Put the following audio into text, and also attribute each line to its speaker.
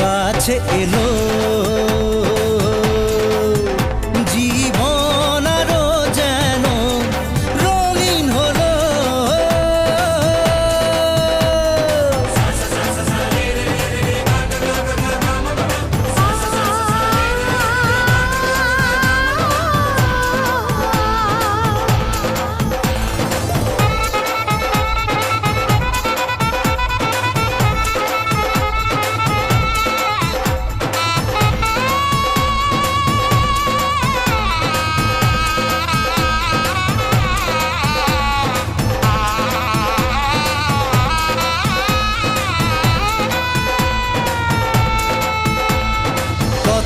Speaker 1: কাছে এলো।